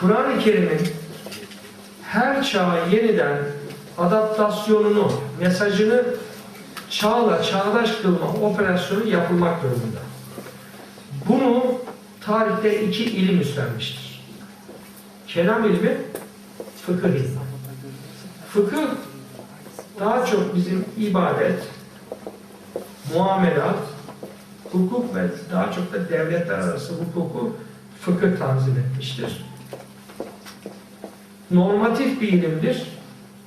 Kur'an-ı Kerim'in her çağa yeniden adaptasyonunu, mesajını çağla çağdaş kılma operasyonu yapılmak durumunda. Bunu tarihte iki ilim üstlenmiştir. Kelam ilmi, fıkıh ilmi. Fıkıh daha çok bizim ibadet, muamelat, hukuk ve daha çok da devletler arası hukuku fıkıh tanzim etmiştir. Normatif bir ilimdir.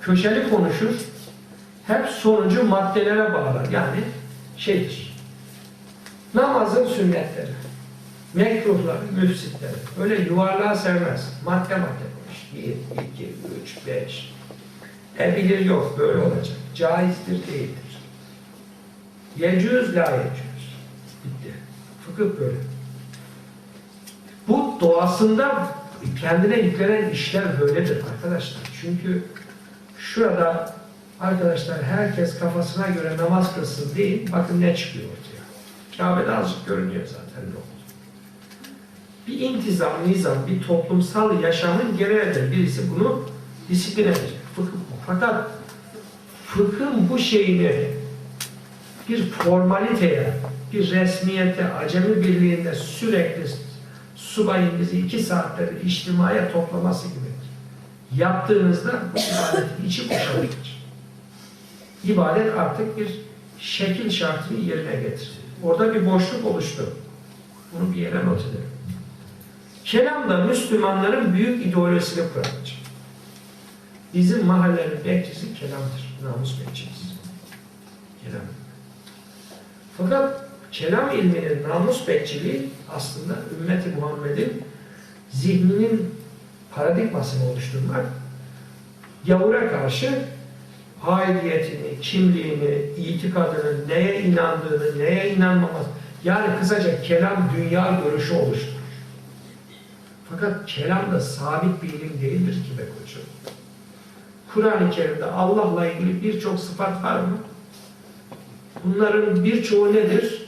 Köşeli konuşur. Hep sonucu maddelere bağlar. Yani şeydir. Namazın sünnetleri, mekruhları, müfsitleri. Öyle yuvarlığa sevmez. Madde madde konuş. 1, 2, 3, 5. E bilir yok. Böyle olacak. Caizdir, değildir. Yecüz, la yecüz. Bitti. Fıkıh böyle. Bu doğasında kendine yüklenen işler böyledir arkadaşlar. Çünkü şurada arkadaşlar herkes kafasına göre namaz kılsın değil. Bakın ne çıkıyor ortaya. Kabe'de azıcık görünüyor zaten ne oldu. Bir intizam, nizam, bir toplumsal yaşamın gereğidir. Birisi bunu disiplin edecek. Fakat fıkhın bu şeyini bir formaliteye, bir resmiyete, acemi birliğinde sürekli subayın iki saattir içtimaya toplaması gibi yaptığınızda bu ibadetin içi boşalır. İbadet artık bir şekil şartını yerine getirdi. Orada bir boşluk oluştu. Bunu bir yere not edelim. Kelam da Müslümanların büyük ideolojisini kuracak. Bizim mahallenin bekçisi kelamdır. Namus bekçimiz. Kelam. Fakat kelam ilminin namus bekçiliği aslında ümmeti Muhammed'in zihninin paradigmasını oluşturmak, gavura karşı aidiyetini, kimliğini, itikadını, neye inandığını, neye inanmaması, yani kısaca kelam dünya görüşü oluşturur. Fakat kelam da sabit bir ilim değildir ki be koçum. Kur'an-ı Kerim'de Allah'la ilgili birçok sıfat var mı? Bunların birçoğu nedir?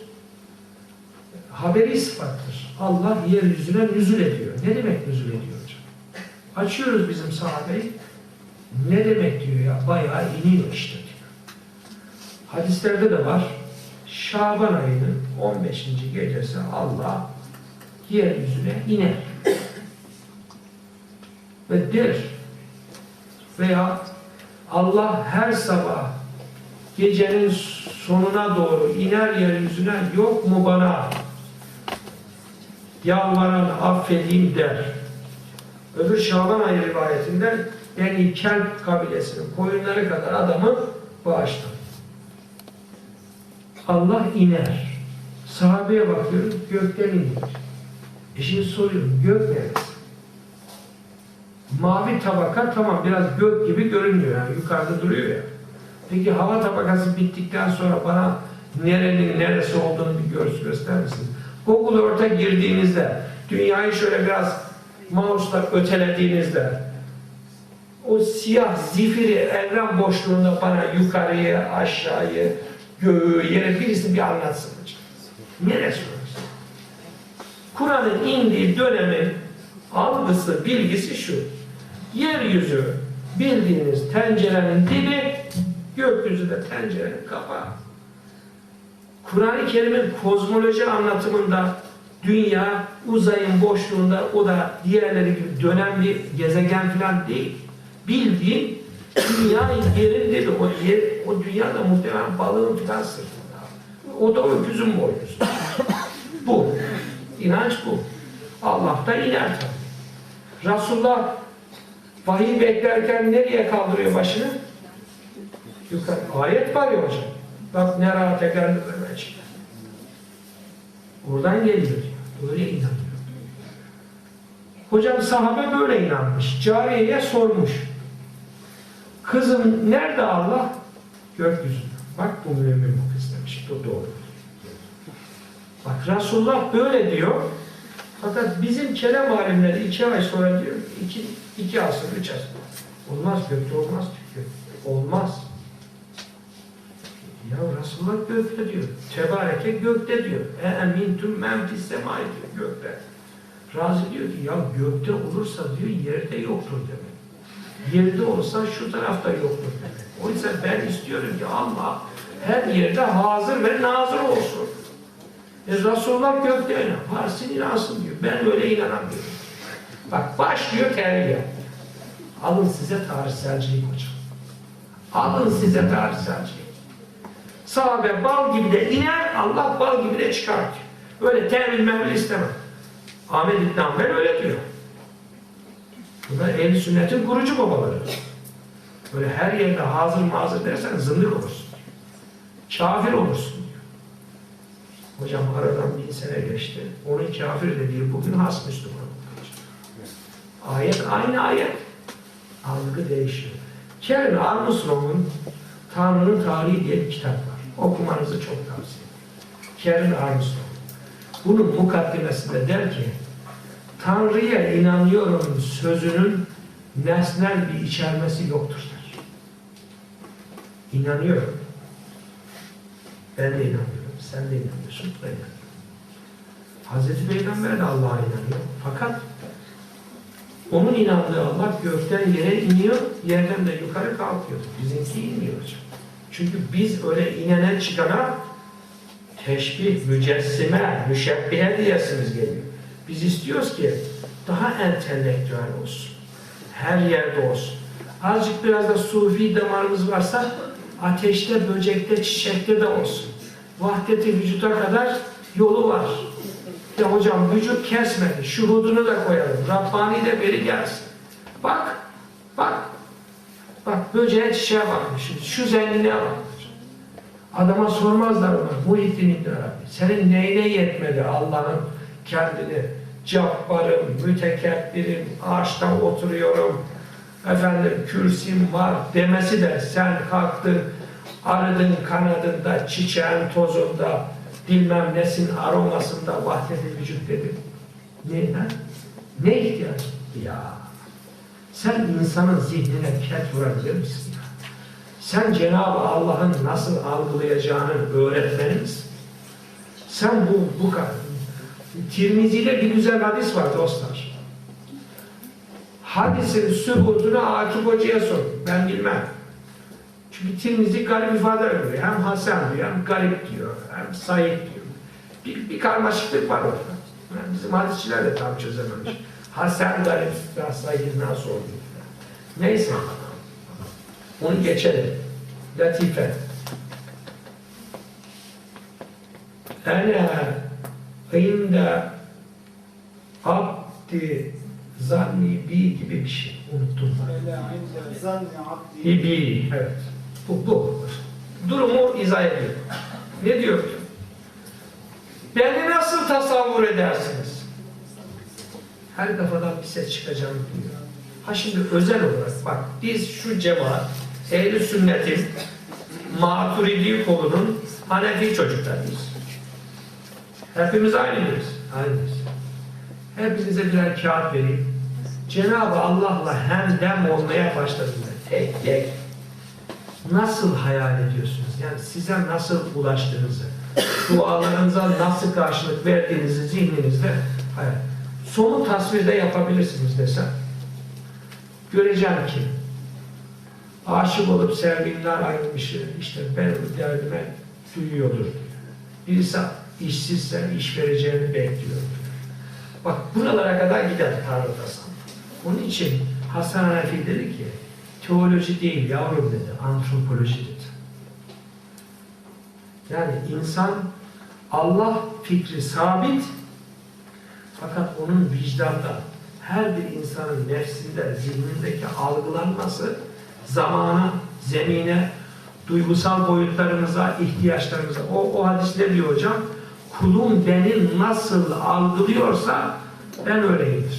Haberi sıfattır. Allah yeryüzüne nüzul ediyor. Ne demek nüzul ediyor hocam? Açıyoruz bizim sahabeyi. Ne demek diyor ya? Bayağı iniyor işte diyor. Hadislerde de var. Şaban ayının 15. gecesi Allah yeryüzüne iner. Ve der veya Allah her sabah gecenin sonuna doğru iner yeryüzüne yok mu bana yalvaran affedeyim der. Öbür Şaban ayı rivayetinde Beni Kelp kabilesinin koyunları kadar adamı bağışlar. Allah iner. Sahabeye bakıyorum gökten iniyor. E şimdi soruyorum gök neresi? Mavi tabaka tamam biraz gök gibi görünüyor yani yukarıda duruyor ya. Peki hava tabakası bittikten sonra bana nerenin neresi olduğunu bir göz gösterir misiniz? Google Earth'a girdiğinizde dünyayı şöyle biraz mouse'la ötelediğinizde o siyah zifiri evren boşluğunda bana yukarıyı, aşağıyı, göğü, yere birisi bir anlatsın hocam. Neresi orası? Kur'an'ın indiği dönemin algısı, bilgisi şu. Yeryüzü bildiğiniz tencerenin dibi, gökyüzü de tencerenin kapağı. Kur'an-ı Kerim'in kozmoloji anlatımında dünya uzayın boşluğunda o da diğerleri gibi dönen bir gezegen falan değil. Bildiğin dünya yerindedir. O, yer, o dünya da muhtemelen balığın falan sırtında. O da öküzün boynuzu. bu. İnanç bu. Allah da iner. Resulullah vahiy beklerken nereye kaldırıyor başını? Yukarı. Ayet var ya hocam. Bak ne rahat içinde. Oradan geliyor. Böyle inanıyor. Hocam sahabe böyle inanmış. Cariyeye sormuş. Kızım nerede Allah? Gökyüzünde. Bak bu mümin bu kız demiş. Bu doğru. Bak Resulullah böyle diyor. Fakat bizim kelam alimleri iki ay sonra diyor, iki, iki asır, üç asır. Olmaz gökte olmaz diyor. Olmaz. Ya Resulullah gökte diyor. Tebareke gökte diyor. E emintum men fis semai diyor gökte. Razi diyor ki ya gökte olursa diyor yerde yoktur demek. Yerde olsa şu tarafta yoktur demek. Oysa ben istiyorum ki Allah her yerde hazır ve nazır olsun. E Resulullah gökte inan. Varsın inansın diyor. Ben öyle inanamıyorum. Bak başlıyor terbiye. Alın size tarihselcilik hocam. Alın size tarihselcilik. Sahabe bal gibi de iner, Allah bal gibi de çıkartıyor. Böyle tevil mevil istemem. Ahmet İbn Hanbel öyle diyor. Bunlar ehl sünnetin kurucu babaları. Böyle her yerde hazır mazır dersen zındık olursun. Kafir olursun diyor. Hocam aradan bin sene geçti. Onun kafir dediği bugün has Müslüman. Ayet aynı ayet. Algı değişiyor. Karen Armstrong'un Tanrı'nın Tarihi diye bir kitap var. Okumanızı çok tavsiye ederim. Karen Armstrong. Bunun mukaddimesinde der ki Tanrı'ya inanıyorum sözünün nesnel bir içermesi yoktur der. İnanıyorum. Ben de inanıyorum. Sen de inanıyorsun. Ben inanıyorum. Hazreti Peygamber de Allah'a inanıyor. Fakat onun inandığı Allah gökten yere iniyor, yerden de yukarı kalkıyor. Bizimki inmiyor hocam. Çünkü biz öyle inene çıkana teşbih, mücessime, müşebbihe diyesimiz geliyor. Biz istiyoruz ki daha entelektüel olsun. Her yerde olsun. Azıcık biraz da sufi damarımız varsa ateşte, böcekte, çiçekte de olsun. Vahdeti vücuda kadar yolu var. Ya hocam vücut kesmedi. Şuhudunu da koyalım. Rabbani de beri gelsin. Bak. Bak böceğe çiçeğe bak. Şu, zenginliğe bak. Adama sormazlar ona. Muhittin İbn Arabi. Senin neyine yetmedi Allah'ın kendini? Cabbarım, mütekebbirim, ağaçta oturuyorum, efendim kürsim var demesi de sen kalktın arıdın kanadında, çiçeğin tozunda, bilmem nesin aromasında vahdeti vücut dedin. Ne, ha? ne ihtiyaç? Ya sen insanın zihnine ket vurabilir misin? Sen Cenab-ı Allah'ın nasıl algılayacağını öğretmeni misin? Sen bu, bu kadar. Tirmizi'de bir güzel hadis var dostlar. Hadisin sübutunu Akif Hoca'ya sor. Ben bilmem. Çünkü Tirmizi garip ifade veriyor. Hem Hasan diyor, hem garip diyor, hem Said diyor. Bir, bir karmaşıklık var orada. Yani bizim hadisçiler de tam çözememiş. Hasan garip, nasıl oluyor? Neyse. Onu geçelim. Latife. Ene inde abdi zanni bi gibi bir şey. Unuttum zanni abdi. İbi. Evet. Bu, bu. Durumu izah ediyor. Ne diyor? Beni nasıl tasavvur edersiniz? Her kafadan bir ses çıkacağını diyor. Ha şimdi özel olarak bak biz şu cemaat ehl sünnetin maturidi kolunun Hanefi çocuklarıyız. Hepimiz aynıyız. Aynıyız. Hepinize birer kağıt vereyim. Cenab-ı Allah'la hemdem olmaya başladığında tek tek nasıl hayal ediyorsunuz? Yani size nasıl ulaştığınızı, dualarınıza nasıl karşılık verdiğinizi zihninizde hayal. Somut tasvirde yapabilirsiniz desem. Göreceğim ki aşık olup sevgililer ayrılmışı işte ben derdime duyuyordur. Birisi işsizse iş vereceğini bekliyor. Bak buralara kadar gider Tanrı. Onun için Hasan Hanefi dedi ki teoloji değil yavrum dedi, antropoloji dedi. Yani insan Allah fikri sabit onun vicdanda her bir insanın nefsinde, zihnindeki algılanması zamana, zemine, duygusal boyutlarımıza, ihtiyaçlarımıza. O, o hadis ne diyor hocam? Kulum beni nasıl algılıyorsa ben öyleyimdir.